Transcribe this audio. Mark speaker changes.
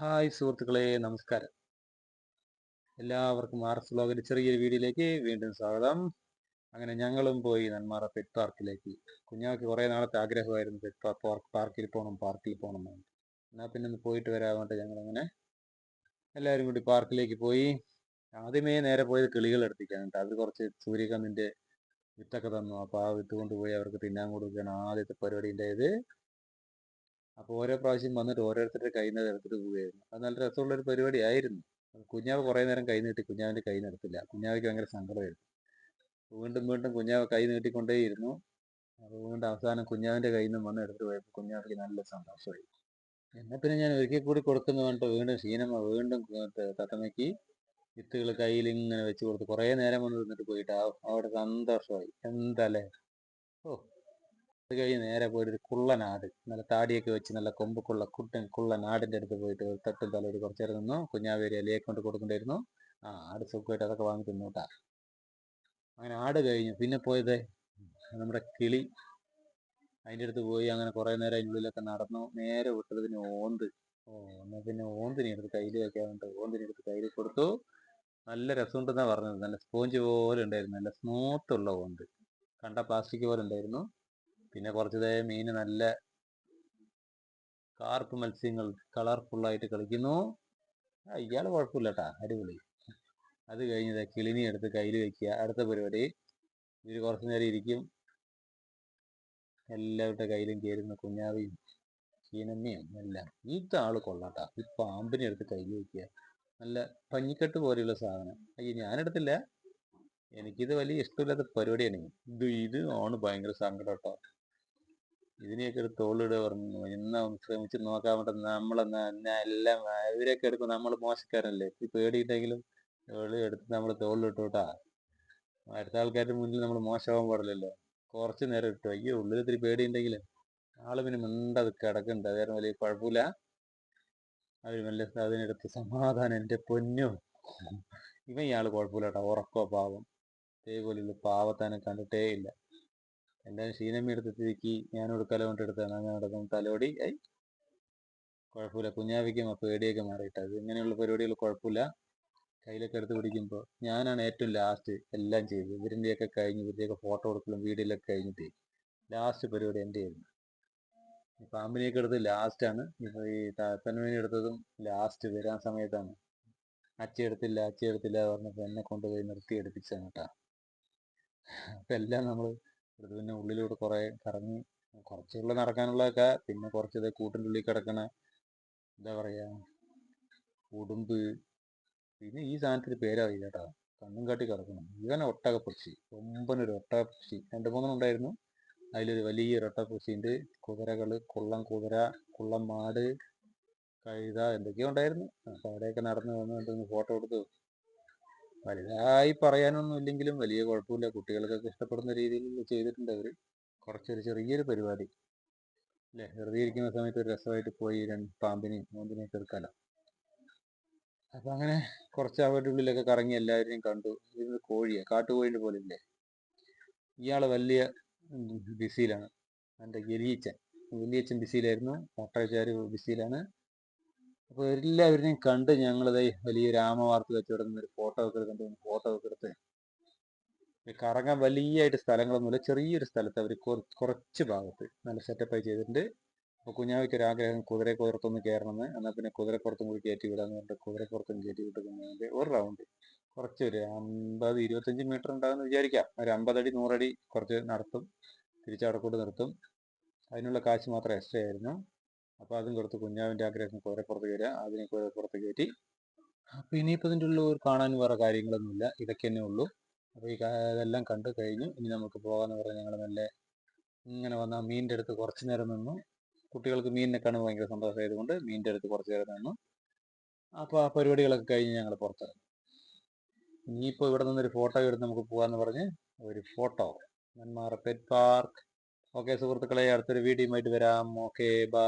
Speaker 1: Hi സുഹൃത്തുക്കളെ നമസ്കാരം. എല്ലാവർക്കും ആർസ് ബ്ലോഗിന്റെ ചെറിയൊരു വീഡിയോയിലേക്ക് വീണ്ടും സ്വാഗതം. അങ്ങനെ ഞങ്ങളും പോയി നന്മാറ പെറ്റ് പാർക്കിലേക്ക് കുഞ്ഞാക്ക് കുറേ നാളത്തെ ആഗ്രഹമായിരുന്നു പെറ്റ് പാർക്കിൽ പോകണം പാർക്കിൽ പോകണം എന്ന്. എന്നാൽ പിന്നെ ഒന്ന് പോയിട്ട് വരാൻ ഞങ്ങൾ അങ്ങനെ എല്ലാവരും കൂടി പാർക്കിലേക്ക് പോയി. ആദ്യമേ നേരെ പോയത് കിളികൾ എടുപ്പിക്കാൻ അത് കുറച്ച് സൂര്യകാന്തിന്റെ വിത്തൊക്കെ തന്നു. അപ്പോൾ ആ വിത്ത് കൊണ്ടുപോയി അവർക്ക് തിന്നാൻ കൊടുക്കുകയാണ് ആദ്യത്തെ പരിപാടി ഉണ്ടായത്. അപ്പോൾ ഓരോ പ്രാവശ്യം വന്നിട്ട് ഓരോരുത്തരുടെ കയ്യിൽ നിന്ന് എടുത്തിട്ട് പോവുകയായിരുന്നു. അത് നല്ല രസമുള്ള ഒരു പരിപാടി ആയിരുന്നു കുഞ്ഞാവ് കുറേ നേരം കൈ നീട്ടി കുഞ്ഞാവിന്റെ കൈ നിർത്തില്ല കുഞ്ഞാവയ്ക്ക് ഭയങ്കര സങ്കടമായിരുന്നു. വീണ്ടും വീണ്ടും കുഞ്ഞാവ് കൈ നീട്ടിക്കൊണ്ടേയിരുന്നു. അപ്പോൾ വീണ്ടും അവസാനം കുഞ്ഞാവിന്റെ കയ്യിൽ നിന്ന് വന്ന് എടുത്തിട്ട് പോയപ്പോൾ കുഞ്ഞാവിക്ക് നല്ല സന്തോഷമായി. എന്നെ പിന്നെ ഞാൻ ഒരിക്കൽ കൂടി കൊടുക്കുന്നു പറഞ്ഞിട്ട് വീണ്ടും ക്ഷീണമ വീണ്ടും തത്തമ്മയ്ക്ക് വിത്തുകൾ കയ്യിൽ ഇങ്ങനെ വെച്ച് കൊടുത്ത് കുറേ നേരം വന്ന് നിന്നിട്ട് പോയിട്ട് അവിടെ സന്തോഷമായി. എന്തല്ലേ ഓ. അത് കഴിഞ്ഞ് നേരെ പോയിട്ട് കുള്ളനാട്. നല്ല താടിയൊക്കെ വെച്ച് നല്ല കൊമ്പുക്കുള്ള കുട്ടൻ കുള്ള നാടിന്റെ അടുത്ത് പോയിട്ട് ഒരു തട്ടും തലയിൽ കുറച്ചു നേരം നിന്നു. കുഞ്ഞാവേരി അലിയെ കൊണ്ട് കൊടുക്കണ്ടായിരുന്നു. ആ ആട് സുഖമായിട്ട് അതൊക്കെ വാങ്ങി തിന്നൂട്ടാ അങ്ങനെ ആട് കഴിഞ്ഞു. പിന്നെ പോയത് നമ്മുടെ കിളി. അതിന്റെ അടുത്ത് പോയി അങ്ങനെ കുറേ നേരം അതിന്റെ ഉള്ളിലൊക്കെ നടന്നു. നേരെ വിട്ടത് പിന്നെ ഓന്ത്. ഓ എന്നാൽ പിന്നെ ഓന്തിനെ എടുത്ത് കയ്യിൽ വെക്കാറുണ്ട് ഓന്തിനെ എടുത്ത് കയ്യിൽ കൊടുത്തു. നല്ല രസമുണ്ടെന്നാണ് പറഞ്ഞത്. നല്ല സ്പോഞ്ച് പോലെ ഉണ്ടായിരുന്നു. നല്ല സ്മൂത്തുള്ള ഓന്ത്. കണ്ട പ്ലാസ്റ്റിക് പോലെ ഉണ്ടായിരുന്നു. പിന്നെ കുറച്ച് മീൻ നല്ല കാർപ്പ് മത്സ്യങ്ങൾ കളർഫുള്ളായിട്ട് കളിക്കുന്നു. ഇയാൾ കുഴപ്പമില്ല കേട്ടാ അടിപൊളി. അത് കഴിഞ്ഞത് കിളിനി എടുത്ത് കയ്യിൽ വെക്കുക. അടുത്ത പരിപാടി. ഇവർ കുറച്ചു നേരം ഇരിക്കും. എല്ലാവരുടെ കയ്യിലും കയറുന്ന കുഞ്ഞാവിയും ചീനമ്മയും എല്ലാം. ആൾ കൊള്ളാട്ടാ. ഈ പാമ്പിനെ എടുത്ത് കയ്യിൽ വെക്കുക. നല്ല പഞ്ഞിക്കെട്ട് പോലെയുള്ള സാധനം. അയ്യോ ഞാനെടുത്തില്ല. എനിക്കിത് വലിയ ഇഷ്ടമില്ലാത്ത പരിപാടിയാണ്. ഇത് ഇത് ആണ് ഭയങ്കര സങ്കടം കേട്ടോ. ഇതിനെയൊക്കെ ഒരു തോളിട പറഞ്ഞു എന്നാ ഒന്ന് ശ്രമിച്ച് നോക്കാൻ പറ്റുന്ന നമ്മളെന്നാ എല്ലാം ഇവരെയൊക്കെ എടുക്കും നമ്മൾ മോശക്കാരല്ലേ? ഈ പേടിയിട്ടെങ്കിലും എടുത്ത് നമ്മൾ തോളിലിട്ടോട്ടാ. അടുത്ത ആൾക്കാരുടെ മുന്നിൽ നമ്മൾ മോശമാകാൻ പാടില്ലല്ലോ. കുറച്ച് നേരം ഇട്ടു. അയ്യോ ഉള്ളിൽ ഇത്തിരി പേടിയുണ്ടെങ്കിൽ ആൾ പിന്നെ മിണ്ടത് കിടക്കുന്നുണ്ട് അതായത് വലിയ കുഴപ്പമില്ല. അവർ മെല്ലെ അതിനെടുത്ത് സമാധാനം. എന്റെ പൊന്നു. ഇവൻ ഇയാൾ കുഴപ്പമില്ല കേട്ടോ ഉറക്കോ പാവം. ഇതേപോലെയുള്ള പാവത്താനെ കണ്ടിട്ടേ ഇല്ല. എല്ലാവരും ക്ഷീണമി എടുത്ത് തിരുക്കി ഞാൻ കല കൊണ്ട് എടുത്താണ് അങ്ങനെ നടക്കും തലോടി ഐ കുഴപ്പമില്ല. കുഞ്ഞാവിക്കും ആ പേടിയൊക്കെ മാറിയിട്ട്. അത് ഇങ്ങനെയുള്ള പരിപാടികൾ കുഴപ്പമില്ല. കയ്യിലൊക്കെ എടുത്ത് പിടിക്കുമ്പോൾ ഞാനാണ് ഏറ്റവും ലാസ്റ്റ് എല്ലാം ചെയ്തത്. ഇവരിന്റെയൊക്കെ കഴിഞ്ഞ് ഇവരുടെയൊക്കെ ഫോട്ടോ എടുക്കലും വീഡിയോയിലൊക്കെ കഴിഞ്ഞിട്ട് ലാസ്റ്റ് പരിപാടി എന്റെ ആയിരുന്നു പാമ്പിനെയൊക്കെ എടുത്ത് ലാസ്റ്റാണ് ഇപ്പോൾ ഈ തന്മീനെ എടുത്തതും ലാസ്റ്റ് വരാൻ സമയത്താണ്. അച്ഛ എടുത്തില്ല അച്ഛ എടുത്തില്ല പറഞ്ഞപ്പോൾ എന്നെ കൊണ്ടുപോയി നിർത്തി എടുപ്പിച്ചതാണ് കേട്ടോ അപ്പം എല്ലാം നമ്മൾ ഇത് പിന്നെ ഉള്ളിലൂടെ കുറേ കറങ്ങി കുറച്ചുള്ള നടക്കാനുള്ളതൊക്കെ പിന്നെ കുറച്ചത് കൂട്ടിന്റെ ഉള്ളിൽ കിടക്കണ എന്താ പറയുക ഉടുമ്പ്. പിന്നെ ഈ സാധനത്തിന് പേരറിയില്ല കേട്ടോ. കണ്ണും കാട്ടി കിടക്കണം. ഇവൻ ഒട്ടകപ്പക്ഷി. ഒമ്പനൊരു ഒട്ടകപ്പക്ഷി. രണ്ട് മൂന്നെണ്ണം ഉണ്ടായിരുന്നു. അതിലൊരു വലിയൊരു ഉണ്ട്. കുതിരകൾ കുള്ളം കുതിര കുള്ളം മാട് കഴുത എന്തൊക്കെയോ ഉണ്ടായിരുന്നു. അപ്പോൾ അവിടെയൊക്കെ നടന്ന് വന്ന് ഫോട്ടോ എടുത്തു. വലുതായി പറയാനൊന്നും ഇല്ലെങ്കിലും വലിയ കുഴപ്പമില്ല. കുട്ടികൾക്കൊക്കെ ഇഷ്ടപ്പെടുന്ന രീതിയിൽ ചെയ്തിട്ടുണ്ട് അവർ കുറച്ചൊരു ചെറിയൊരു പരിപാടി. അല്ലേ? വെറുതെ ഇരിക്കുന്ന സമയത്ത് ഒരു രസമായിട്ട് പോയി രണ്ട് പാമ്പിനെയും മോമ്പിനെയും ചെറുക്കാലോ അപ്പം അങ്ങനെ കുറച്ച് അവരുടെ ഉള്ളിലൊക്കെ കറങ്ങി എല്ലാവരെയും കണ്ടു. ഇത് കോഴിയാണ് കാട്ടുകോഴിന്റെ പോലെ ഇല്ലേ? ഇയാൾ വലിയ ബിസിയിലാണ്. എന്റെ ഗലിയച്ചൻ വലിയച്ചൻ ബിസിയിലായിരുന്നു. മുട്ടച്ചാർ ബിസിയിലാണ്. അപ്പോൾ എല്ലാവരെയും കണ്ട് ഞങ്ങളത് വലിയ രാമവാർത്ത കച്ചവടം ഒരു ഫോട്ടോ ഒക്കെ എടുത്തിട്ട് ഫോട്ടോ ഒക്കെ എടുത്ത് കറങ്ങാൻ വലിയായിട്ട് സ്ഥലങ്ങളൊന്നുമില്ല. ചെറിയൊരു സ്ഥലത്ത് അവർ കുറച്ച് ഭാഗത്ത് നല്ല സെറ്റപ്പായി ചെയ്തിട്ടുണ്ട്. അപ്പോൾ കുഞ്ഞാവിക്ക് ഒരു ആഗ്രഹം കുതിരക്കുറത്തൊന്ന് കയറണമെന്ന്. എന്നാൽ പിന്നെ കുതിരപ്പുറത്തും കൂടി കയറ്റി വിടാന്ന് പറഞ്ഞിട്ട് കുതിരപ്പുറത്തും കയറ്റി വിട്ട് ഒരു റൗണ്ട് കുറച്ച് ഒരു അമ്പത് ഇരുപത്തഞ്ച് മീറ്റർ ഉണ്ടാകുമെന്ന് വിചാരിക്കാം. ഒരു അമ്പതടി നൂറടി കുറച്ച് നടത്തും. തിരിച്ചവിടെ കൊണ്ട് നിർത്തും. അതിനുള്ള കാശ് മാത്രം എക്സ്ട്രാ ആയിരുന്നു. അപ്പോൾ അതും കൊടുത്ത് കുഞ്ഞാവിന്റെ ആഗ്രഹം കുതിരപ്പുറത്ത് കയറുക. അതിനെ കുതിരപ്പുറത്ത് കയറ്റി. അപ്പോൾ ഇനിയിപ്പോൾ ഇതിന്റെ ഉള്ളിൽ കാണാൻ വേറെ കാര്യങ്ങളൊന്നുമില്ല. ഇതൊക്കെ തന്നെ ഉള്ളൂ. അപ്പോൾ ഈ ഇതെല്ലാം കണ്ടു കഴിഞ്ഞു. ഇനി നമുക്ക് പോകാമെന്ന് പറഞ്ഞ് ഞങ്ങൾ നല്ല ഇങ്ങനെ വന്ന മീനിന്റെ അടുത്ത് കുറച്ച് നേരം നിന്നു. കുട്ടികൾക്ക് മീനിനെ കാണുമ്പോൾ ഭയങ്കര സന്തോഷമായതുകൊണ്ട് മീനിന്റെ അടുത്ത് കുറച്ച് നേരം നിന്നു. അപ്പോൾ ആ പരിപാടികളൊക്കെ കഴിഞ്ഞ് ഞങ്ങൾ പുറത്തിറങ്ങി ഇനിയിപ്പോൾ ഇവിടെ നിന്നൊരു ഫോട്ടോ എടുത്ത് നമുക്ക് പോകാമെന്ന് പറഞ്ഞ് ഒരു photo. Nenmara pet park. Okay സുഹൃത്തുക്കളെ അടുത്തൊരു വീഡിയോ ആയിട്ട് വരാം. ഓക്കെ ബാ.